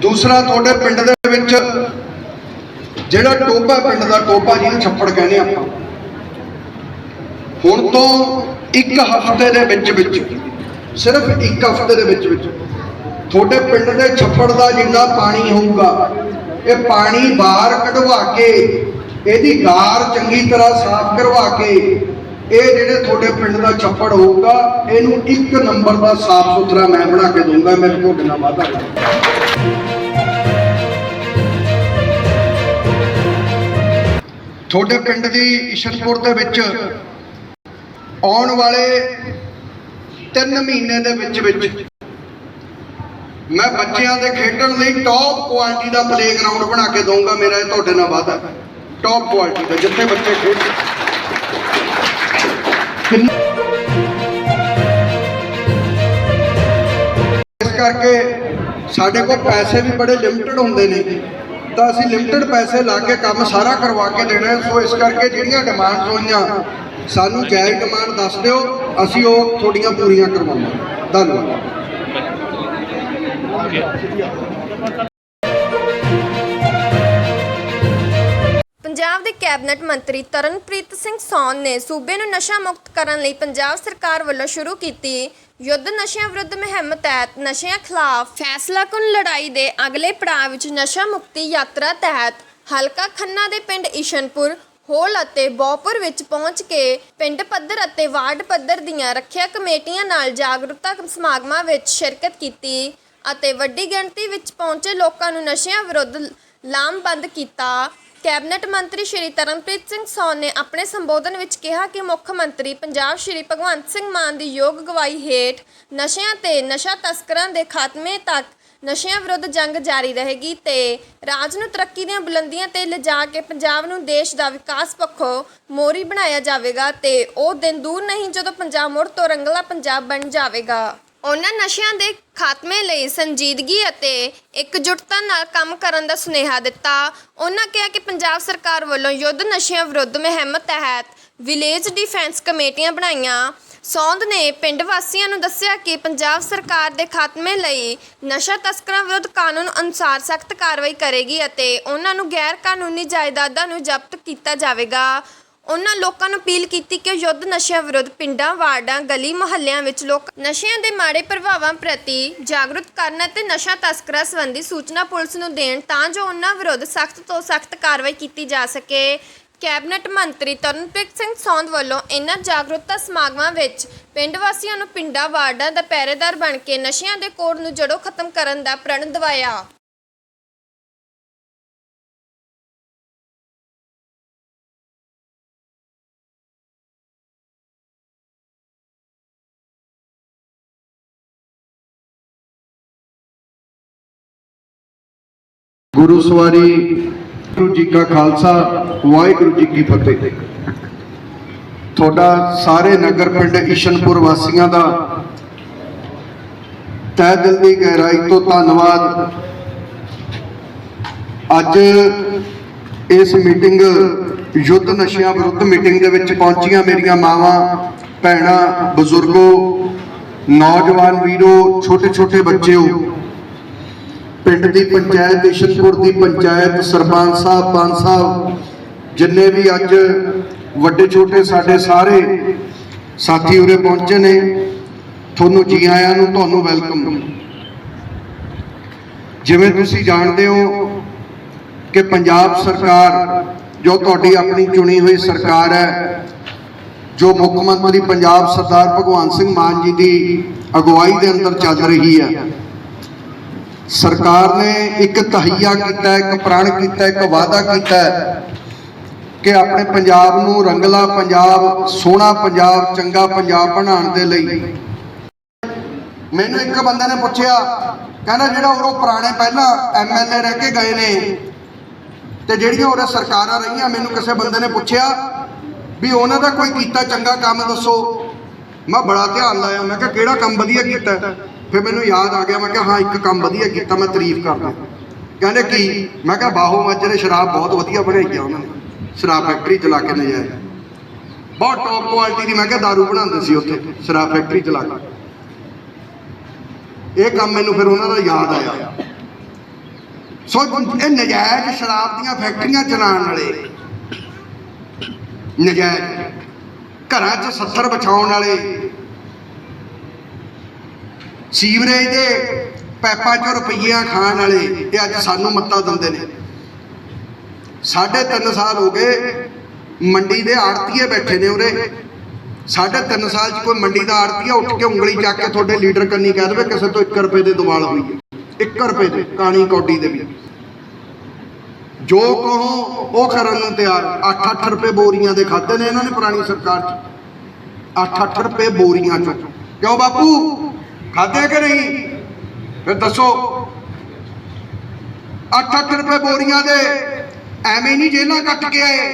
ਦੂਸਰਾ ਤੁਹਾਡੇ ਪਿੰਡ ਦੇ ਵਿੱਚ ਜਿਹੜਾ ਟੋਭਾ ਪਿੰਡ ਦਾ ਟੋਬਾ ਜਿਹਨੂੰ ਛੱਪੜ ਕਹਿੰਦੇ ਆਪਾਂ। ਹੁਣ ਤੋਂ ਇੱਕ ਹਫ਼ਤੇ ਦੇ ਵਿੱਚ ਵਿੱਚ, ਸਿਰਫ ਇੱਕ ਹਫ਼ਤੇ ਦੇ ਵਿੱਚ ਵਿੱਚ, ਤੁਹਾਡੇ ਪਿੰਡ ਦੇ ਛੱਪੜ ਦਾ ਜਿੰਨਾ ਪਾਣੀ ਹੋਊਗਾ, ਇਹ ਪਾਣੀ ਬਾਹਰ ਕਢਵਾ ਕੇ, ਇਹਦੀ ਗਾਰ ਚੰਗੀ ਤਰ੍ਹਾਂ ਸਾਫ਼ ਕਰਵਾ ਕੇ ਇਹ ਜਿਹੜੇ ਤੁਹਾਡੇ ਪਿੰਡ ਦਾ ਛੱਪੜ ਹੋਊਗਾ, ਇਹਨੂੰ ਇੱਕ ਨੰਬਰ ਦਾ ਸਾਫ਼ ਸੁਥਰਾ ਮੈਂ ਬਣਾ ਕੇ ਦਊਂਗਾ ਮੈਂ ਤੁਹਾਡੇ ਨਾਲ ਵਾਅਦਾ ਹੈ ਤੁਹਾਡੇ ਪਿੰਡ ਦੀ ਇਸ਼ਨਪੁਰ ਦੇ ਵਿੱਚ ਆਉਣ ਵਾਲੇ 3 ਮਹੀਨੇ ਦੇ ਵਿੱਚ ਵਿੱਚ ਮੈਂ ਬੱਚਿਆਂ ਦੇ ਖੇਡਣ ਲਈ ਟੌਪ ਕੁਆਲਿਟੀ ਦਾ ਪਲੇਗਰਾਉਂਡ ਬਣਾ ਕੇ ਦਊਂਗਾ, ਮੇਰਾ ਇਹ ਤੁਹਾਡੇ ਨਾਲ ਵਾਅਦਾ ਹੈ। ਟੌਪ ਕੁਆਲਿਟੀ ਦਾ, ਜਿੱਥੇ ਬੱਚੇ ਖੇਡ ਇਸ ਕਰਕੇ ਸਾਡੇ ਕੋਲ ਪੈਸੇ ਵੀ ਬੜੇ ਲਿਮਟਿਡ ਹੁੰਦੇ ਨੇ ਤਾਂ ਅਸੀਂ ਲਿਮਟਿਡ ਪੈਸੇ ਲਾ ਕੇ ਕੰਮ ਸਾਰਾ ਕਰਵਾ ਕੇ ਦੇਣਾ ਸੋ ਇਸ ਕਰਕੇ ਜਿਹੜੀਆਂ ਡਿਮਾਂਡਸ ਹੋਈਆਂ, ਸਾਨੂੰ ਜਾਇਜ਼ ਡਿਮਾਂਡ ਦੱਸ ਦਿਓ। ਅਸੀਂ ਉਹ ਤੁਹਾਡੀਆਂ ਪੂਰੀਆਂ ਕਰਵਾਵਾਂਗੇ। ਧੰਨਵਾਦ। ਪੰਜਾਬ ਦੇ ਕੈਬਨਿਟ ਮੰਤਰੀ ਤਰਨਪ੍ਰੀਤ ਸਿੰਘ ਸੌਨ ਨੇ ਸੂਬੇ ਨੂੰ ਨਸ਼ਾ ਮੁਕਤ ਕਰਨ ਲਈ ਪੰਜਾਬ ਸਰਕਾਰ ਵੱਲੋਂ ਸ਼ੁਰੂ ਕੀਤੀ ਯੁੱਧ ਨਸ਼ਿਆਂ ਵਿਰੁੱਧ ਮੁਹਿੰਮ ਤਹਿਤ ਨਸ਼ਿਆਂ ਖਿਲਾਫ ਫੈਸਲਾਕੁਨ ਲੜਾਈ ਦੇ ਅਗਲੇ ਪੜਾਅ ਵਿੱਚ ਨਸ਼ਾ ਮੁਕਤੀ ਯਾਤਰਾ ਤਹਿਤ ਹਲਕਾ ਖੰਨਾ ਦੇ ਪਿੰਡ ਈਸ਼ਨਪੁਰ, ਹੋਲ ਅਤੇ ਬੌਪੁਰ ਵਿੱਚ ਪਹੁੰਚ ਕੇ ਪਿੰਡ ਪੱਧਰ ਅਤੇ ਵਾਰਡ ਪੱਧਰ ਦੀਆਂ ਰੱਖਿਆ ਕਮੇਟੀਆਂ ਨਾਲ ਜਾਗਰੂਕਤਾ ਸਮਾਗਮਾਂ ਵਿੱਚ ਸ਼ਿਰਕਤ ਕੀਤੀ ਅਤੇ ਵੱਡੀ ਗਿਣਤੀ ਵਿੱਚ ਪਹੁੰਚੇ ਲੋਕਾਂ ਨੂੰ ਨਸ਼ਿਆਂ ਵਿਰੁੱਧ ਲਾਮਬੰਦ ਕੀਤਾ। ਕੈਬਨਿਟ ਮੰਤਰੀ ਸ਼੍ਰੀ ਤਰਨਪ੍ਰੀਤ ਸਿੰਘ ਸੌਨ ਨੇ ਆਪਣੇ ਸੰਬੋਧਨ ਵਿੱਚ ਕਿਹਾ ਕਿ ਮੁੱਖ ਮੰਤਰੀ ਪੰਜਾਬ ਸ਼੍ਰੀ ਭਗਵੰਤ ਸਿੰਘ ਮਾਨ ਦੀ ਯੋਗ ਗਵਾਹੀ ਹੇਠ ਨਸ਼ਿਆਂ ਤੇ ਨਸ਼ਾ ਤਸਕਰਾਂ ਦੇ ਖਾਤਮੇ ਤੱਕ ਨਸ਼ਿਆਂ ਵਿਰੁੱਧ ਜੰਗ ਜਾਰੀ ਰਹੇਗੀ ਤੇ ਰਾਜ ਨੂੰ ਤਰੱਕੀ ਦੀਆਂ ਬੁਲੰਦੀਆਂ ਤੇ ਲਿਜਾ ਕੇ ਪੰਜਾਬ ਨੂੰ ਦੇਸ਼ ਦਾ ਵਿਕਾਸ ਪੱਖੋਂ ਮੋਰੀ ਬਣਾਇਆ ਜਾਵੇਗਾ ਤੇ ਉਹ ਦਿਨ ਦੂਰ ਨਹੀਂ ਜਦੋਂ ਪੰਜਾਬ ਮੁੜ ਤੋਂ ਰੰਗਲਾ ਪੰਜਾਬ ਬਣ ਜਾਵੇਗਾ। ਉਹਨਾਂ ਨਸ਼ਿਆਂ ਦੇ ਖਾਤਮੇ ਲਈ ਸੰਜੀਦਗੀ ਅਤੇ ਇਕਜੁੱਟਤਾ ਨਾਲ ਕੰਮ ਕਰਨ ਦਾ ਸੁਨੇਹਾ ਦਿੱਤਾ। ਉਹਨਾਂ ਕਿਹਾ ਕਿ ਪੰਜਾਬ ਸਰਕਾਰ ਵੱਲੋਂ ਯੁੱਧ ਨਸ਼ਿਆਂ ਵਿਰੁੱਧ ਮੁਹਿੰਮ ਤਹਿਤ ਵਿਲੇਜ ਡਿਫੈਂਸ ਕਮੇਟੀਆਂ ਬਣਾਈਆਂ। ਸੌਂਧ ਨੇ ਪਿੰਡ ਵਾਸੀਆਂ ਨੂੰ ਦੱਸਿਆ ਕਿ ਪੰਜਾਬ ਸਰਕਾਰ ਦੇ ਖਾਤਮੇ ਲਈ ਨਸ਼ਾ ਤਸਕਰਾਂ ਵਿਰੁੱਧ ਕਾਨੂੰਨ ਅਨੁਸਾਰ ਸਖਤ ਕਾਰਵਾਈ ਕਰੇਗੀ ਅਤੇ ਉਹਨਾਂ ਨੂੰ ਗੈਰ ਕਾਨੂੰਨੀ ਜਾਇਦਾਦਾਂ ਨੂੰ ਜ਼ਬਤ ਕੀਤਾ ਜਾਵੇਗਾ। ਉਹਨਾਂ ਲੋਕਾਂ ਨੂੰ ਅਪੀਲ ਕੀਤੀ ਕਿ ਉਹ ਯੁੱਧ ਨਸ਼ਿਆਂ ਵਿਰੁੱਧ ਪਿੰਡਾਂ, ਵਾਰਡਾਂ, ਗਲੀ ਮੁਹੱਲਿਆਂ ਵਿੱਚ ਲੋਕ ਨਸ਼ਿਆਂ ਦੇ ਮਾੜੇ ਪ੍ਰਭਾਵਾਂ ਪ੍ਰਤੀ ਜਾਗਰੂਕ ਕਰਨ ਅਤੇ ਨਸ਼ਾ ਤਸਕਰਾਂ ਸੰਬੰਧੀ ਸੂਚਨਾ ਪੁਲਿਸ ਨੂੰ ਦੇਣ ਤਾਂ ਜੋ ਉਹਨਾਂ ਵਿਰੁੱਧ ਸਖਤ ਤੋਂ ਸਖਤ ਕਾਰਵਾਈ ਕੀਤੀ ਜਾ ਸਕੇ। ਕੈਬਨਿਟ ਮੰਤਰੀ ਤਰਨਪ੍ਰੀਤ ਸਿੰਘ ਸੌਂਦ ਵੱਲੋਂ ਇਨ੍ਹਾਂ ਜਾਗਰੂਕਤਾ ਸਮਾਗਮਾਂ ਵਿੱਚ ਪਿੰਡ ਵਾਸੀਆਂ ਨੂੰ ਪਿੰਡਾਂ, ਵਾਰਡਾਂ ਦਾ ਪਹਿਰੇਦਾਰ ਬਣ ਕੇ ਨਸ਼ਿਆਂ ਦੇ ਕੋੜ ਨੂੰ ਜੜੋਂ ਖਤਮ ਕਰਨ ਦਾ ਪ੍ਰਣ ਦਿਵਾਇਆ। ਗੁਰੂ ਸਵਾਰੀ, ਗੁਰੂ ਜੀ ਕਾ ਖਾਲਸਾ, ਵਾਹਿਗੁਰੂ ਜੀ ਕੀ ਫਤਿਹ। ਤੁਹਾਡਾ ਸਾਰੇ ਨਗਰ ਪਿੰਡ ਇਸ਼ਨਪੁਰ ਵਾਸੀਆਂ ਦਾ ਤਹਿ ਦਿਲ ਦੀ ਗਹਿਰਾਈ ਤੋਂ ਧੰਨਵਾਦ। ਅੱਜ ਇਸ ਮੀਟਿੰਗ, ਯੁੱਧ ਨਸ਼ਿਆਂ ਵਿਰੁੱਧ ਮੀਟਿੰਗ ਦੇ ਵਿੱਚ ਪਹੁੰਚੀਆਂ ਮੇਰੀਆਂ ਮਾਵਾਂ, ਭੈਣਾਂ, ਬਜ਼ੁਰਗੋ, ਨੌਜਵਾਨ ਵੀਰੋ ਛੋਟੇ ਛੋਟੇ ਬੱਚਿਓ। ਪਿੰਡ ਦੀ ਪੰਚਾਇਤ ਇਸ਼ਨਪੁਰ ਦੀ ਪੰਚਾਇਤ, ਸਰਪੰਚ ਸਾਹਿਬ ਪੰਚ ਸਾਹਿਬ, ਜਿੰਨੇ ਵੀ ਅੱਜ ਵੱਡੇ ਛੋਟੇ ਸਾਡੇ ਸਾਰੇ ਸਾਥੀ ਉਰੇ ਪਹੁੰਚੇ ਨੇ, ਤੁਹਾਨੂੰ ਜੀ ਆਇਆਂ ਨੂੰ ਤੁਹਾਨੂੰ ਵੈਲਕਮ। ਜਿਵੇਂ ਤੁਸੀਂ ਜਾਣਦੇ ਹੋ ਕਿ ਪੰਜਾਬ ਸਰਕਾਰ ਜੋ ਤੁਹਾਡੀ ਆਪਣੀ ਚੁਣੀ ਹੋਈ ਸਰਕਾਰ ਹੈ, ਜੋ ਮੁੱਖ ਮੰਤਰੀ ਪੰਜਾਬ ਸਰਦਾਰ ਭਗਵੰਤ ਸਿੰਘ ਮਾਨ ਜੀ ਦੀ ਅਗਵਾਈ ਦੇ ਅੰਦਰ ਚੱਲ ਰਹੀ ਹੈ ਸਰਕਾਰ ਨੇ ਇੱਕ ਤਹਈਆ ਕੀਤਾ, ਇੱਕ ਪ੍ਰਣ ਕੀਤਾ, ਇੱਕ ਵਾਅਦਾ ਕੀਤਾ ਕਿ ਆਪਣੇ ਪੰਜਾਬ ਨੂੰ ਰੰਗਲਾ ਪੰਜਾਬ, ਸੋਹਣਾ ਪੰਜਾਬ, ਚੰਗਾ ਪੰਜਾਬ ਬਣਾਉਣ ਦੇ ਲਈ। ਮੈਨੂੰ ਇੱਕ ਬੰਦੇ ਨੇ ਪੁੱਛਿਆ, ਕਹਿੰਦਾ ਜਿਹੜਾ ਉਹ ਪੁਰਾਣੇ ਪਹਿਲਾਂ ਐਮਐਲਏ ਰਹਿ ਕੇ ਗਏ ਨੇ ਤੇ ਜਿਹੜੀਆਂ ਉਹਦੇ ਸਰਕਾਰਾਂ ਰਹੀਆਂ, ਮੈਨੂੰ ਕਿਸੇ ਬੰਦੇ ਨੇ ਪੁੱਛਿਆ ਵੀ ਉਹਨਾਂ ਦਾ ਕੋਈ ਕੀਤਾ ਚੰਗਾ ਕੰਮ ਦੱਸੋ? ਮੈਂ ਬੜਾ ਧਿਆਨ ਲਾਇਆ, ਮੈਂ ਕਿਹਾ ਕਿਹੜਾ ਕੰਮ ਵਧੀਆ ਕੀਤਾ? ਫਿਰ ਮੈਨੂੰ ਯਾਦ ਆ ਗਿਆ, ਮੈਂ ਕਿਹਾ, ਹਾਂ, ਇੱਕ ਕੰਮ ਵਧੀਆ ਕੀਤਾ, ਮੈਂ ਤਾਰੀਫ ਕਰਦਾ ਕਹਿੰਦੇ ਕੀ? ਮੈਂ ਕਿਹਾ, ਬਾਹੋ ਮਾਜਰੇ ਸ਼ਰਾਬ ਬਹੁਤ ਵਧੀਆ ਬਣਾਈ ਆ ਉਹਨਾਂ ਨੇ, ਸ਼ਰਾਬ ਫੈਕਟਰੀ ਚਲਾ ਕੇ ਨਜਾਇਜ਼ ਬਹੁਤ ਟੌਪ ਕੁਆਲਿਟੀ ਦੀ, ਮੈਂ ਕਿਹਾ दारू ਬਣਾਉਂਦੇ ਸੀ ਉੱਥੇ, ਸ਼ਰਾਬ ਫੈਕਟਰੀ ਚਲਾ ਕੇ। ਇਹ ਕੰਮ ਮੈਨੂੰ ਫਿਰ ਉਹਨਾਂ ਦਾ ਯਾਦ ਆਇਆ। ਸੋ, ਇਹ ਨਜਾਇਜ਼ ਸ਼ਰਾਬ ਦੀਆਂ ਫੈਕਟਰੀਆਂ ਚਲਾਉਣ ਵਾਲੇ, ਨਜਾਇਜ਼। ਘਰਾਂ 'ਚ 70 ਵਿਛਾਉਣ ਵਾਲੇ ਸੀਵਰੇਜ ਦੇ ਪੈਪਾਂ 'ਚੋਂ ਰੁਪਈਆ ਖਾਣ ਵਾਲੇ ਇਹ ਅੱਜ ਸਾਨੂੰ ਮੱਤਾ ਦਿੰਦੇ ਨੇ। ਸਾਢੇ ਤਿੰਨ ਸਾਲ ਹੋ ਗਏ ਮੰਡੀ ਦੇ ਆੜਤੀਏ ਬੈਠੇ ਨੇ ਉਰੇ। ਸਾਢੇ ਤਿੰਨ ਸਾਲ 'ਚ ਕੋਈ ਮੰਡੀ ਦਾ ਆੜਤੀਆ ਉੱਠ ਕੇ ਉਂਗਲੀ ਚੱਕ ਕੇ ਤੁਹਾਡੇ ਲੀਡਰ ਕੰਨੀ ਕਹਿ ਦੇਵੇ ਕਿਸੇ ਤੋਂ 1 ਰੁਪਏ ਦੇ ਦਿਵਾਲ ਹੋਈ ਹੈ। 1 ਰੁਪਏ ਦੇ ਕਾਣੀ ਕੌਡੀ ਦੇ ਵੀ। ਜੋ ਕਹੋ, ਉਹ ਕਰਨ ਨੂੰ ਤਿਆਰ। 8-8 ਰੁਪਏ ਬੋਰੀਆਂ ਦੇ ਖਾਦੇ ਨੇ ਇਹਨਾਂ ਨੇ ਪੁਰਾਣੀ ਸਰਕਾਰ 'ਚ। 8-8 ਰੁਪਏ ਬੋਰੀਆਂ 'ਚ। ਕਿਉਂ ਬਾਪੂ? ਖਾਦੇ ਕਿ ਨਹੀਂ? ਫਿਰ ਦੱਸੋ। 8-8 ਰੁਪਏ ਬੋਰੀਆਂ ਦੇ ਐਵੇਂ ਨਹੀਂ ਜੇਲਾਂ ਕੱਟ ਕੇ ਆਏ।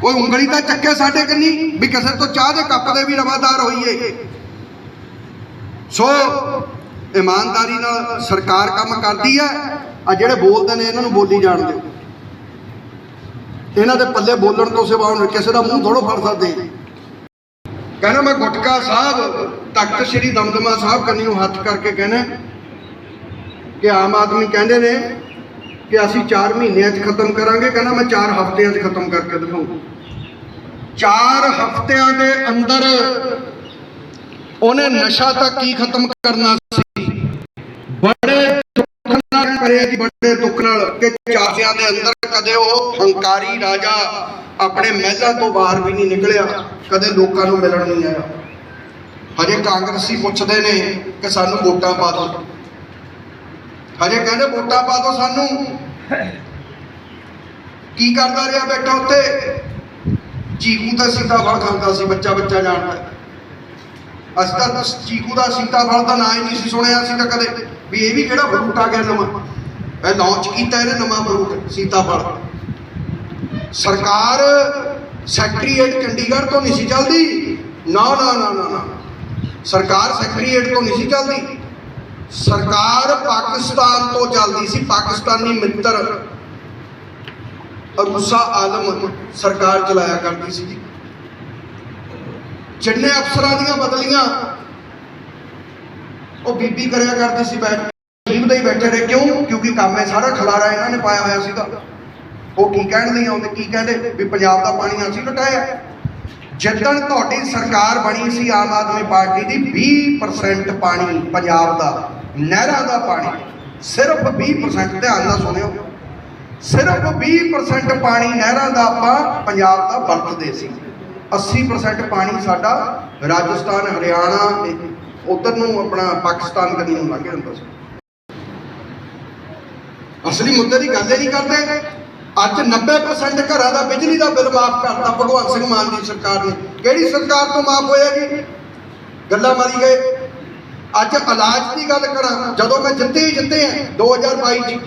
ਕੋਈ ਉਂਗਲੀ ਤਾਂ ਚੱਕੇ ਸਾਡੇ ਕੰਨੀ ਵੀ ਕਿਸੇ ਤੋਂ ਚਾਹ ਦੇ ਕੱਪ ਦੇ ਵੀ ਰਵਾਦਾਰ ਹੋਈਏ। ਸੋ, ਇਮਾਨਦਾਰੀ ਨਾਲ ਸਰਕਾਰ ਕੰਮ ਕਰਦੀ ਹੈ ਆ ਜਿਹੜੇ ਬੋਲਦੇ ਨੇ, ਇਹਨਾਂ ਨੂੰ ਬੋਲੀ ਜਾਣ ਦਿਓ। ਇਹਨਾਂ ਦੇ ਪੱਲੇ ਬੋਲਣ ਤੋਂ ਸਿਵਾ ਹੁਣ ਕਿਸੇ ਦਾ ਮੂੰਹ ਥੋੜੋ ਫੜ ਸਕਦੇ। ਕਹਿੰਦਾ ਮੈਂ ਗੁਟਕਾ ਸਾਹਿਬ, ਤਖਤ ਸ੍ਰੀ ਦਮਦਮਾ ਸਾਹਿਬ ਕੰਨੀ ਨੂੰ ਹੱਥ ਕਰਕੇ ਕਹਿੰਦਾ ਕਿ ਆਮ ਆਦਮੀ ਕਹਿੰਦੇ ਨੇ ਕਿ ਅਸੀਂ 4 ਮਹੀਨਿਆਂ 'ਚ ਖਤਮ ਕਰਾਂਗੇ। ਕਹਿੰਦਾ ਮੈਂ 4 ਹਫ਼ਤਿਆਂ 'ਚ ਖਤਮ ਕਰਕੇ ਦਿਖਾਊਂ 4 ਹਫ਼ਤਿਆਂ ਦੇ ਅੰਦਰ ਉਹਨੇ ਨਸ਼ਾ ਤਾਂ ਕੀ ਖਤਮ ਕਰਨਾ ਸੀ? ਬੜੇ ਕਰਿਆ ਜੀ ਬੜੇ ਦੁੱਖ ਨਾਲ ਕਿ ਚਾਸਿਆਂ ਦੇ ਅੰਦਰ ਕਦੇ ਉਹ ਹੰਕਾਰੀ ਰਾਜਾ ਆਪਣੇ ਮਹਿਲਾਂ ਤੋਂ ਬਾਹਰ ਵੀ ਨਹੀਂ ਨਿਕਲਿਆ, ਕਦੇ ਲੋਕਾਂ ਨੂੰ ਮਿਲਣ ਨਹੀਂ ਆਇਆ। ਹਜੇ ਕਾਂਗਰਸੀ ਪੁੱਛਦੇ ਨੇ ਕਿ ਸਾਨੂੰ ਵੋਟਾਂ ਪਾ ਦਿਓ। ਹਜੇ ਕਹਿੰਦੇ ਵੋਟਾਂ ਪਾ ਦਿਓ ਸਾਨੂੰ। ਕੀ ਕਰਦਾ ਰਿਹਾ ਬੈਠਾ ਉੱਤੇ ਚੀਕੂ ਦਾ ਸੀਤਾਫਲ ਖਾਂਦਾ ਸੀ, ਬੱਚਾ ਬੱਚਾ ਜਾਣਦਾ। ਅਸੀਂ ਤਾਂ ਚੀਕੂ ਦਾ ਸੀਤਾਫਲ ਦਾ ਨਾਂ ਹੀ ਨਹੀਂ ਸੀ ਸੁਣਿਆ ਸੀ ਤਾਂ ਕਦੇ। ਵੀ ਇਹ ਵੀ ਕਿਹੜਾ ਫਰੂਟ ਆ ਗਿਆ ਨਵਾਂ? ਇਹ ਲਾਂਚ ਕੀਤਾ ਇਹਨੇ ਨਵਾਂ ਫਰੂਟ, ਸੀਤਾਫਲ। ਸਰਕਾਰ ਸੈਕਟਰੀਏਟ ਚੰਡੀਗੜ੍ਹ ਤੋਂ ਨਹੀਂ ਸੀ ਚੱਲਦੀ? ਨਾ ਨਾ ਨਾ ਨਾ ਸਰਕਾਰ ਸੈਕਟਰੀਏਟ ਤੋਂ ਨਹੀਂ ਸੀ ਚੱਲਦੀ? ਸਰਕਾਰ ਪਾਕਿਸਤਾਨ ਤੋਂ ਚੱਲਦੀ ਸੀ, ਪਾਕਿਸਤਾਨੀ ਮਿੱਤਰ। ਰੂਸਾ ਆਲਮ ਸਰਕਾਰ ਚਲਾਇਆ ਕਰਦੀ ਸੀ ਜਿੰਨੇ ਅਫਸਰਾਂ ਦੀਆਂ ਬਦਲੀਆਂ ਉਹ ਬੀਬੀ ਕਰਿਆ ਕਰਦੀ ਸੀ ਬੈਠ ਕੇ। ਜੀਬ ਹੀ ਬੈਠੇ ਰਹੇ। ਕਿਉਂ? ਕਿਉਂਕਿ ਕੰਮ ਹੈ ਸਾਰਾ ਖਲਾਰਾ ਇਹਨਾਂ ਨੇ ਪਾਇਆ ਹੋਇਆ ਸੀਗਾ। ਉਹ ਕੀ ਕਹਿਣ ਨਹੀਂ ਆਉਂਦੇ? ਕੀ ਕਹਿੰਦੇ? ਵੀ ਪੰਜਾਬ ਦਾ ਪਾਣੀ ਅਸੀਂ ਲੁਟਾਇਆ। ਜਿੱਦਣ ਤੁਹਾਡੀ ਸਰਕਾਰ ਬਣੀ ਸੀ ਆਮ ਆਦਮੀ ਪਾਰਟੀ ਦੀ 20% ਪਾਣੀ ਪੰਜਾਬ ਦਾ, ਨਹਿਰਾਂ ਦਾ ਪਾਣੀ। ਸਿਰਫ 20% ਧਿਆਨ ਨਾਲ ਸੁਣਿਓ। ਸਿਰਫ 20% ਪਾਣੀ ਨਹਿਰਾਂ ਦਾ ਆਪਾਂ ਪੰਜਾਬ ਦਾ ਵਰਤਦੇ ਸੀ। 80% ਪਾਣੀ ਸਾਡਾ ਰਾਜਸਥਾਨ, ਹਰਿਆਣਾ ਉਧਰ ਨੂੰ ਆਪਣਾ ਪਾਕਿਸਤਾਨ ਕਦੀ ਨੂੰ ਲੰਘ ਜਾਂਦਾ ਸੀ। ਅਸਲੀ ਮੁੱਦੇ ਦੀ ਗੱਲ ਹੀ ਨਹੀਂ ਕਰਦੇ, ਅੱਜ 90% ਘਰਾਂ ਦਾ ਬਿਜਲੀ ਦਾ ਬਿੱਲ ਮਾਫ ਕਰਤਾ ਭਗਵੰਤ ਸਿੰਘ ਮਾਨ ਦੀ ਸਰਕਾਰ ਨੇ। ਕਿਹੜੀ ਸਰਕਾਰ ਤੋਂ ਮਾਫ ਹੋਇਆ ਗੱਲਾਂ ਮਾਰੀ ਗਏ। ਅੱਜ ਇਲਾਜ ਦੀ ਗੱਲ ਕਰਾਂ, ਜਦੋਂ ਮੈਂ ਜਿੱਤੇ ਹੀ ਜਿੱਤੇ ਆ 2022 ਚ।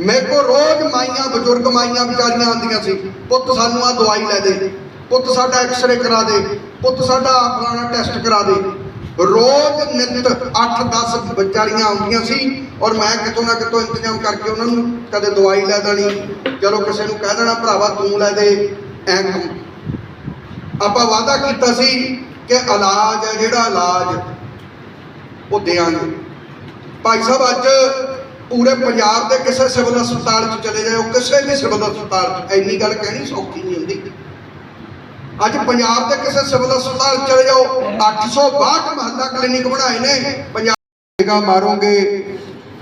ਮੇਰੇ ਕੋ ਰੋਜ਼ ਮਾਈਆਂ, ਬਜ਼ੁਰਗ ਮਾਈਆਂ ਵਿਚਾਰੀਆਂ ਆਉਂਦੀਆਂ ਸੀ, ਪੁੱਤ ਸਾਨੂੰ ਆ ਦਵਾਈ ਲੈ ਦੇ, ਪੁੱਤ ਸਾਡਾ ਐਕਸ-ਰੇ ਕਰਾ ਦੇ, ਪੁੱਤ ਸਾਡਾ ਆਹ ਫਲਾਣਾ ਟੈਸਟ ਕਰਾ ਦੇ। ਰੋਜ਼ ਨਿਤ 8-10 ਵਿਚਾਰੀਆਂ ਆਉਂਦੀਆਂ ਸੀ ਔਰ ਮੈਂ ਕਿਤੋਂ ਨਾ ਕਿਤੋਂ ਇੰਤਜ਼ਾਮ ਕਰਕੇ ਉਹਨਾਂ ਨੂੰ ਕਦੇ ਦਵਾਈ ਲੈ ਦੇਣੀ, ਚਲੋ ਕਿਸੇ ਨੂੰ ਕਹਿ ਦੇਣਾ, ਭਰਾਵਾ, ਤੂੰ ਲੈ ਦੇ। ਐਂ ਆਪਾਂ ਵਾਅਦਾ ਕੀਤਾ ਸੀ ਕਿ ਇਲਾਜ ਹੈ, ਜਿਹੜਾ ਇਲਾਜ ਉਹ ਦੇਾਂਗੇ ਭਾਈ ਸਾਹਿਬ, ਅੱਜ ਪੂਰੇ ਪੰਜਾਬ ਦੇ ਕਿਸੇ ਸਿਵਲ ਹਸਪਤਾਲ 'ਚ ਚਲੇ ਜਾਓ ਕਿਸੇ ਵੀ ਸਿਵਲ ਹਸਪਤਾਲ 'ਚ। ਇੰਨੀ ਗੱਲ ਕਹਿਣੀ ਸੌਖੀ ਨਹੀਂ ਹੁੰਦੀ। ਅੱਜ ਪੰਜਾਬ ਦੇ ਕਿਸੇ ਸਿਵਲ ਹਸਪਤਾਲ ਚਲੇ ਜਾਓ। 862 ਮਹੱਲਾ ਕਲੀਨਿਕ ਬਣਾਏ ਨੇ। ਪੰਜਾਬ ਨਿਗਾਹ ਮਾਰੋਗੇ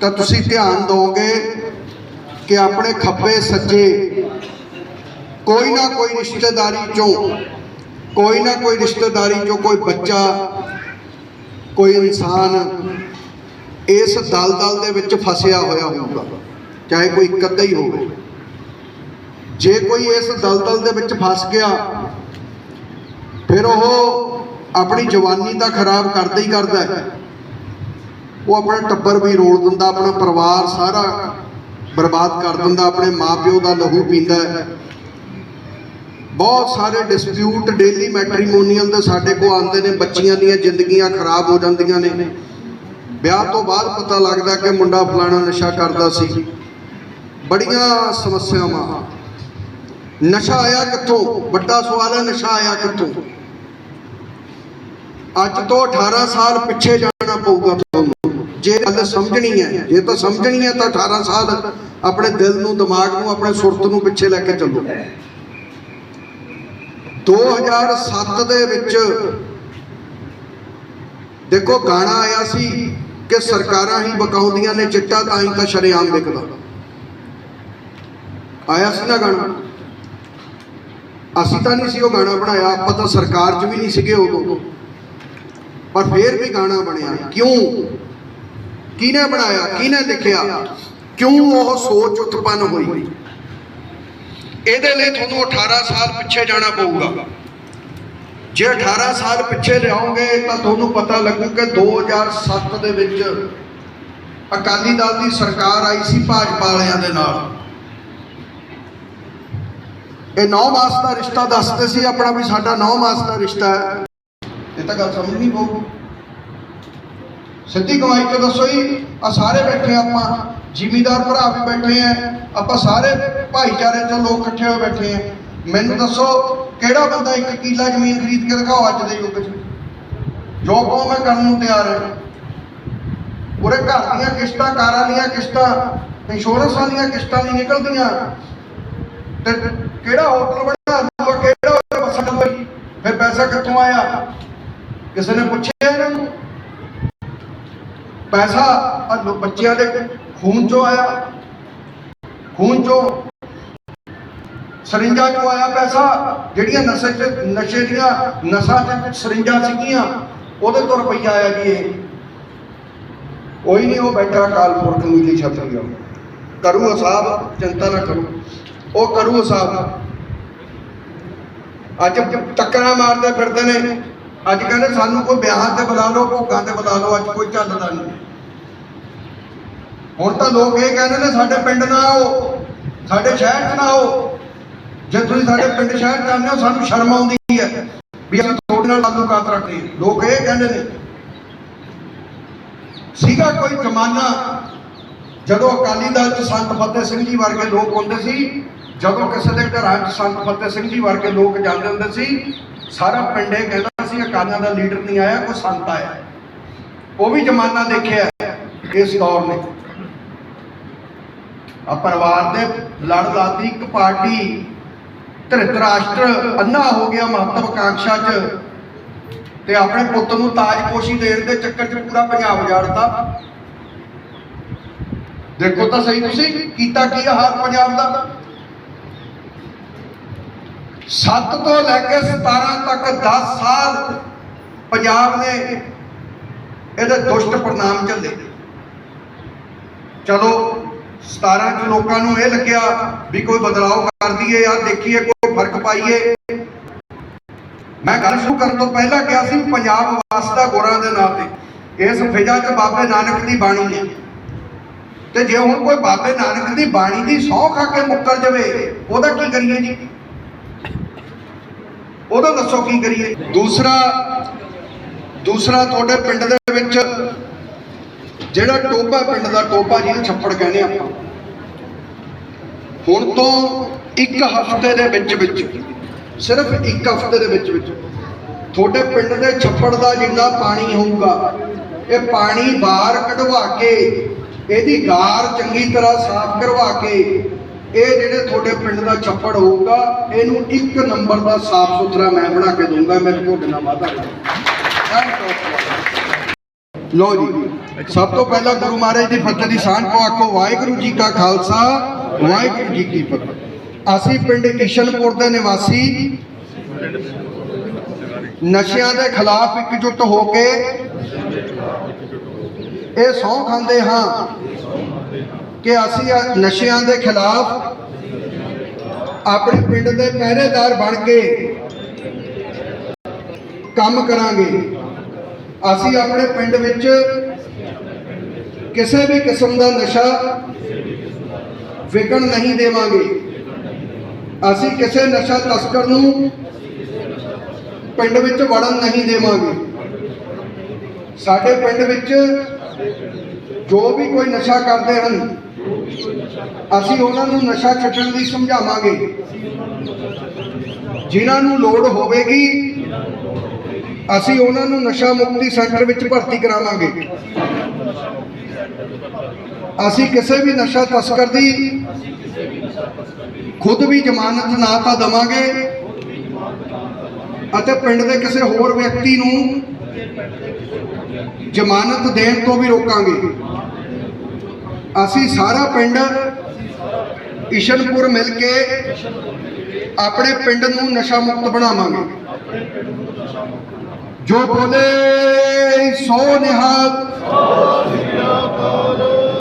ਤਾਂ ਤੁਸੀਂ ਧਿਆਨ ਦਿਓਗੇ ਕਿ ਆਪਣੇ ਖੱਬੇ ਸੱਜੇ ਕੋਈ ਨਾ ਕੋਈ ਰਿਸ਼ਤੇਦਾਰੀ ਚੋਂ, ਕੋਈ ਨਾ ਕੋਈ ਰਿਸ਼ਤੇਦਾਰੀ ਚੋਂ ਕੋਈ ਬੱਚਾ, ਕੋਈ ਇਨਸਾਨ ਇਸ ਦਲਦਲ ਦੇ ਵਿੱਚ ਫਸਿਆ ਹੋਇਆ ਹੋਊਗਾ। ਚਾਹੇ ਕੋਈ ਇੱਕ ਅੱਧਾ ਹੀ ਹੋਵੇ। ਜੇ ਕੋਈ ਇਸ ਦਲਦਲ ਦੇ ਵਿੱਚ ਫਸ ਗਿਆ ਫਿਰ ਉਹ ਆਪਣੀ ਜਵਾਨੀ ਤਾਂ ਖਰਾਬ ਕਰਦਾ ਹੀ ਕਰਦਾ ਹੈ। ਉਹ ਆਪਣਾ ਟੱਬਰ ਵੀ ਰੋਲ ਦਿੰਦਾ, ਆਪਣਾ ਪਰਿਵਾਰ ਸਾਰਾ ਬਰਬਾਦ ਕਰ ਦਿੰਦਾ, ਆਪਣੇ ਮਾਪਿਓ ਦਾ ਲਹੂ ਪੀਂਦਾ ਹੈ। ਬਹੁਤ ਸਾਰੇ ਡਿਸਪਿਊਟ ਡੇਲੀ ਮੈਟਰੀਮੋਨੀਅਲ ਦੇ ਸਾਡੇ ਕੋਲ ਆਉਂਦੇ ਨੇ, ਬੱਚੀਆਂ ਦੀਆਂ ਜ਼ਿੰਦਗੀਆਂ ਖਰਾਬ ਹੋ ਜਾਂਦੀਆਂ ਨੇ। ਵਿਆਹ ਤੋਂ ਬਾਅਦ ਪਤਾ ਲੱਗਦਾ ਕਿ ਮੁੰਡਾ ਫਲਾਣਾ ਨਸ਼ਾ ਕਰਦਾ ਸੀ। ਬੜੀਆਂ ਸਮੱਸਿਆਵਾਂ। ਨਸ਼ਾ ਆਇਆ ਕਿੱਥੋਂ? ਵੱਡਾ ਸਵਾਲ ਹੈ, ਨਸ਼ਾ ਆਇਆ ਕਿੱਥੋਂ? ਅੱਜ ਤੋਂ 18 ਸਾਲ ਪਿੱਛੇ ਜਾਣਾ ਪਊਗਾ ਤੁਹਾਨੂੰ। ਜੇ ਗੱਲ ਸਮਝਣੀ ਹੈ, ਜੇ ਤਾਂ ਸਮਝਣੀ ਹੈ ਤਾਂ 18 ਸਾਲ ਆਪਣੇ ਦਿਲ ਨੂੰ, ਦਿਮਾਗ ਨੂੰ, ਆਪਣੇ ਸੁਰਤ ਨੂੰ ਪਿੱਛੇ ਲੈ ਕੇ ਚੱਲੋ। 2007 ਦੇ ਵਿੱਚ ਦੇਖੋ, ਗਾਣਾ ਆਇਆ ਸੀ ਕਿ ਸਰਕਾਰਾਂ ਹੀ ਬਕਾਉਂਦੀਆਂ ਨੇ ਚਿੱਟਾ, ਤਾਂ ਹੀ ਤਾਂ ਸ਼ਰੇਆਮ ਵਿਕਦਾ। ਆਇਆ ਸੀ ਨਾ ਗਾਣਾ। ਅਸੀਂ ਤਾਂ ਨਹੀਂ ਸੀ ਉਹ ਗਾਣਾ ਬਣਾਇਆ, ਆਪਾਂ ਤਾਂ ਸਰਕਾਰ 'ਚ ਵੀ ਨਹੀਂ ਸੀਗੇ ਉਦੋਂ। ਪਰ ਫੇਰ ਵੀ ਗਾਣਾ ਬਣਿਆ। ਕਿਉਂ? ਕਿਹਨੇ ਬਣਾਇਆ? ਕਿਹਨੇ ਲਿਖਿਆ? ਕਿਉਂ ਉਹ ਸੋਚ ਉਤਪੰਨ ਹੋਈ? ਇਹਦੇ ਲਈ ਤੁਹਾਨੂੰ 18 ਸਾਲ ਪਿੱਛੇ ਜਾਣਾ ਪਊਗਾ। ਜੇ 18 ਸਾਲ ਪਿੱਛੇ ਲਿਆਓਗੇ, ਤਾਂ ਤੁਹਾਨੂੰ ਪਤਾ ਲੱਗੂ ਕਿ 2007 ਦੇ ਵਿੱਚ ਅਕਾਲੀ ਦਲ ਦੀ ਸਰਕਾਰ ਆਈ ਸੀ ਭਾਜਪਾ ਵਾਲਿਆਂ ਦੇ ਨਾਲ। ਇਹ 9 ਮਾਸ ਦਾ ਰਿਸ਼ਤਾ ਦੱਸਦੇ ਸੀ ਆਪਣਾ ਵੀ ਸਾਡਾ 9 ਮਾਸ ਦਾ ਰਿਸ਼ਤਾ ਹੈ। ਤਾਂ ਗੱਲ ਸਮਝਣੀ ਪਊ ਸਿੱਧੀ ਕਮਾਈ ਤੋਂ ਦੱਸੋ ਜੀ? ਆ ਸਾਰੇ ਬੈਠੇ ਆਪਾਂ, ਜ਼ਿਮੀਦਾਰ ਭਰਾ ਵੀ ਬੈਠੇ ਆ, ਆਪਾਂ ਸਾਰੇ ਭਾਈਚਾਰੇ ਚੋਂ ਲੋਕ ਇਕੱਠੇ ਹੋਏ ਬੈਠੇ ਆ। ਮੈਨੂੰ ਦੱਸੋ, ਕਿਹੜਾ ਬੰਦਾ ਇੱਕ ਕਿੱਲਾ ਜ਼ਮੀਨ ਖਰੀਦ ਕੇ ਦਿਖਾਓ ਅੱਜ ਦੇ ਯੁੱਗ 'ਚ? ਜੋ ਕਹੋ ਮੈਂ ਕਰਨ ਨੂੰ ਤਿਆਰ ਹਾਂ ਪੂਰੇ ਘਰ ਦੀਆਂ ਕਿਸ਼ਤਾਂ, ਕਾਰਾਂ ਦੀਆਂ ਕਿਸ਼ਤਾਂ ਇੰਸ਼ੋਰੈਂਸ ਵਾਲੀਆਂ ਕਿਸ਼ਤਾਂ ਨਹੀਂ ਨਿਕਲਦੀਆਂ। ਤੇ ਕਿਹੜਾ ਹੋਟਲ ਬਣਾ ਦੂਗਾ ਕਿਹੜਾ ਬੱਸਾਂ ਚੱਲੂਗੀ ਫਿਰ ਪੈਸਾ ਕਿੱਥੋਂ ਆਇਆ? ਕਿਸੇ ਨੇ ਪੁੱਛਿਆ ਇਹਨਾਂ ਨੂੰ, ਪੈਸਾ ਲੋ- ਬੱਚਿਆਂ ਦੇ ਖੂਨ ਚੋਂ ਆਇਆ, ਖੂਨ ਚੋਂ ਸਰਿੰਜਾਂ ਚੋਂ ਆਇਆ ਪੈਸਾ, ਜਿਹੜੀਆਂ ਨਸ਼ੇ ਚ, ਨਸ਼ੇ ਦੀਆਂ ਨਸ਼ਾ ਚ ਸਰਿੰਜਾਂ ਸੀਗੀਆਂ, ਉਹਦੇ ਤੋਂ ਰੁਪਈਆ ਆਇਆ ਜੀ ਇਹ। ਕੋਈ ਨਹੀਂ, ਉਹ ਬੈਠਾ ਕਾਲਪੁਰ ਕਮੀਲੀ ਛਤਰ ਗਿਆ ਕਰੂ ਸਾਹਿਬ ਚਿੰਤਾ ਨਾ ਕਰੋ। ਉਹ ਕਰੂ ਸਾਹਿਬ ਅੱਜ ਟੱਕਰਾਂ ਮਾਰਦੇ ਫਿਰਦੇ ਨੇ। ਅੱਜ ਕਹਿੰਦੇ ਸਾਨੂੰ ਕੋਈ ਵਿਆਹਾਂ ਤੇ ਬੁਲਾ ਲਓ ਭੋਗਾਂ ਤੇ ਬੁਲਾ ਲਓ, ਅੱਜ ਕੋਈ ਚੱਲਦਾ ਨਹੀਂ। ਹੁਣ ਤਾਂ ਲੋਕ ਇਹ ਕਹਿੰਦੇ ਨੇ ਸਾਡੇ ਪਿੰਡ ਨਾ ਆਓ, ਸਾਡੇ ਸ਼ਹਿਰ 'ਚ ਨਾ ਆਓ। ਜੇ ਤੁਸੀਂ ਸਾਡੇ ਪਿੰਡ ਸ਼ਹਿਰ 'ਚ ਆਉਂਦੇ ਹੋ, ਸਾਨੂੰ ਸ਼ਰਮ ਆਉਂਦੀ ਹੈ ਵੀ ਅਸੀਂ ਤੁਹਾਡੇ ਨਾਲ ਤਾਲੁਕਾਤ ਰੱਖਦੇ ਲੋਕ ਇਹ ਕਹਿੰਦੇ ਨੇ। ਸੀਗਾ ਕੋਈ ਜ਼ਮਾਨਾ ਜਦੋਂ ਅਕਾਲੀ ਦਲ 'ਚ ਸੰਤ ਫਤਿਹ ਸਿੰਘ ਜੀ ਵਰਗੇ ਲੋਕ ਹੁੰਦੇ ਸੀ, ਜਦੋਂ ਕਿਸੇ ਦੇ ਘਰਾਂ 'ਚ ਸੰਤ ਫਤਿਹ ਸਿੰਘ ਜੀ ਵਰਗੇ ਲੋਕ ਜਾਂਦੇ ਹੁੰਦੇ ਸੀ ਸਾਰਾ ਪਿੰਡ ਇਹ ਕਹਿੰਦਾ ਸੀ ਅਕਾਲੀਆਂ ਦਾ ਲੀਡਰ ਨਹੀਂ ਆਇਆ, ਕੋਈ ਸੰਤ ਆਇਆ। ਉਹ ਵੀ ਜ਼ਮਾਨਾ ਦੇਖਿਆ ਇਸ ਦੌਰ ਨੇ। ਆ ਪਰਿਵਾਰ ਦੇ ਲੜ ਲਾਤੀ ਇੱਕ ਪਾਰਟੀ ਧਰਿਤਰਾਸ਼ਟਰ ਅੰਨਾ ਹੋ ਗਿਆ ਮਹੱਤਵਕਾਂਖਿਆ 'ਚ ਤੇ ਆਪਣੇ ਪੁੱਤ ਨੂੰ ਤਾਜਪੋਸ਼ੀ ਦੇਣ ਦੇ ਚੱਕਰ 'ਚ ਪੂਰਾ ਪੰਜਾਬ ਉਜਾੜਤਾ। ਦੇਖੋ ਤਾਂ ਸਹੀ ਤੁਸੀਂ, ਕੀਤਾ ਕੀ ਆ ਹਾਲ ਪੰਜਾਬ ਦਾ? 7 ਤੋਂ ਲੈ ਕੇ 17 ਤੱਕ 10 ਸਾਲ ਪੰਜਾਬ ਨੇ ਇਹਦੇ ਦੁਸ਼ਟ ਪ੍ਰਣਾਮ ਝੱਲੇ। ਚਲੋ 17 ਚ ਲੋਕਾਂ ਨੂੰ ਇਹ ਲੱਗਿਆ ਵੀ ਕੋਈ ਬਦਲਾਅ ਕਰ ਦਈਏ ਯਾਰ ਦੇਖੀਏ, ਕੋਈ ਫ਼ਰਕ ਪਾਈਏ। ਮੈਂ ਗੱਲ ਸ਼ੁਰੂ ਕਰਨ ਤੋਂ ਪਹਿਲਾਂ ਕਿਹਾ ਸੀ, ਪੰਜਾਬ ਵਾਸਤਾ ਗੁਰਾਂ ਦੇ ਨਾਂ ਤੇ। ਇਸ ਫਿਜ਼ਾ 'ਚ ਬਾਬੇ ਨਾਨਕ ਦੀ ਬਾਣੀ ਹੈ। ਤੇ ਜੇ ਹੁਣ ਕੋਈ ਬਾਬੇ ਨਾਨਕ ਦੀ ਬਾਣੀ ਦੀ ਸਹੁੰ ਖਾ ਕੇ ਮੁੱਕਰ ਜਾਵੇ, ਉਹਦਾ ਕੀ ਕਰੀਏ ਜੀ? ਉਹਦਾ ਦੱਸੋ ਕੀ ਕਰੀਏ। ਦੂਸਰਾ ਦੂਸਰਾ ਤੁਹਾਡੇ ਪਿੰਡ ਦੇ ਵਿੱਚ ਜਿਹੜਾ ਟੋਬਾ ਪਿੰਡ ਦਾ ਟੋਬਾ ਜਿਹਨੂੰ ਛੱਪੜ ਕਹਿੰਦੇ ਆਪਾਂ, ਹੁਣ ਤੋਂ ਇੱਕ ਹਫ਼ਤੇ ਦੇ ਵਿੱਚ ਵਿੱਚ, ਸਿਰਫ ਇੱਕ ਹਫ਼ਤੇ ਦੇ ਵਿੱਚ ਵਿੱਚ, ਤੁਹਾਡੇ ਪਿੰਡ ਦੇ ਛੱਪੜ ਦਾ ਜਿੰਨਾ ਪਾਣੀ ਹੋਊਗਾ, ਇਹ ਪਾਣੀ ਬਾਹਰ ਕਢਵਾ ਕੇ, ਇਹਦੀ ਗਾਰ ਚੰਗੀ ਤਰ੍ਹਾਂ ਸਾਫ਼ ਕਰਵਾ ਕੇ ਇਹ ਜਿਹੜੇ ਤੁਹਾਡੇ ਪਿੰਡ ਦਾ ਛੱਪੜ ਹੋਊਗਾ, ਇਹਨੂੰ ਇੱਕ ਨੰਬਰ ਦਾ ਸਾਫ਼ ਸੁਥਰਾ ਮੈਂ ਬਣਾ ਕੇ ਦੂੰਗਾ ਮੇਰੇ ਤੁਹਾਡੇ ਨਾਲ ਵਾਅਦਾ ਲੋ ਜੀ, ਸਭ ਤੋਂ ਪਹਿਲਾਂ ਗੁਰੂ ਮਹਾਰਾਜ ਦੀ ਫਤਿਹ ਦੀ ਸਾਂਝ ਪਾ ਆਖੋ, ਵਾਹਿਗੁਰੂ ਜੀ ਕਾ ਖਾਲਸਾ, ਵਾਹਿਗੁਰੂ ਜੀ ਕੀ ਫਤਿਹ। ਅਸੀਂ ਪਿੰਡ ਕਿਸ਼ਨਪੁਰ ਦੇ ਨਿਵਾਸੀ, ਨਸ਼ਿਆਂ ਦੇ ਖਿਲਾਫ ਇਕਜੁੱਟ ਹੋ ਕੇ ਇਹ ਸਹੁੰ ਖਾਂਦੇ ਹਾਂ। ਕਿ ਅਸੀਂ ਨਸ਼ਿਆਂ ਦੇ ਖਿਲਾਫ ਆਪਣੇ ਪਿੰਡ ਦੇ ਪਹਿਰੇਦਾਰ ਬਣ ਕੇ ਕੰਮ ਕਰਾਂਗੇ। ਅਸੀਂ ਆਪਣੇ ਪਿੰਡ ਵਿੱਚ ਕਿਸੇ ਵੀ ਕਿਸਮ ਦਾ ਨਸ਼ਾ ਵਿਕਣ ਨਹੀਂ ਦੇਵਾਂਗੇ। ਅਸੀਂ ਕਿਸੇ ਨਸ਼ਾ ਤਸਕਰ ਨੂੰ ਪਿੰਡ ਵਿੱਚ ਵੜਨ ਨਹੀਂ ਦੇਵਾਂਗੇ। ਸਾਡੇ ਪਿੰਡ ਵਿੱਚ ਜੋ ਵੀ ਕੋਈ ਨਸ਼ਾ ਕਰਦੇ ਹਨ ਅਸੀਂ ਉਹਨਾਂ ਨੂੰ ਨਸ਼ਾ ਛੱਡਣ ਲਈ ਸਮਝਾਵਾਂਗੇ। ਜਿਨ੍ਹਾਂ ਨੂੰ ਲੋੜ ਹੋਵੇਗੀ, ਅਸੀਂ ਉਹਨਾਂ ਨੂੰ ਨਸ਼ਾ ਮੁਕਤੀ ਸੈਂਟਰ ਵਿੱਚ ਭਰਤੀ ਕਰਾਵਾਂਗੇ। ਅਸੀਂ ਕਿਸੇ ਵੀ ਨਸ਼ਾ ਤਸਕਰ ਦੀ ਖੁਦ ਵੀ ਜ਼ਮਾਨਤ ਨਾ ਤਾਂ ਦਵਾਂਗੇ ਅਤੇ ਪਿੰਡ ਦੇ ਕਿਸੇ ਹੋਰ ਵਿਅਕਤੀ ਨੂੰ ਜ਼ਮਾਨਤ ਦੇਣ ਤੋਂ ਵੀ ਰੋਕਾਂਗੇ। ਅਸੀਂ ਸਾਰਾ ਪਿੰਡ ਇਸ਼ਨਪੁਰ ਮਿਲ ਕੇ ਆਪਣੇ ਪਿੰਡ ਨੂੰ ਨਸ਼ਾ ਮੁਕਤ ਬਣਾਵਾਂਗੇ। ਜੋ ਬੋਲੇ ਸੋ ਨਿਹਾਲ।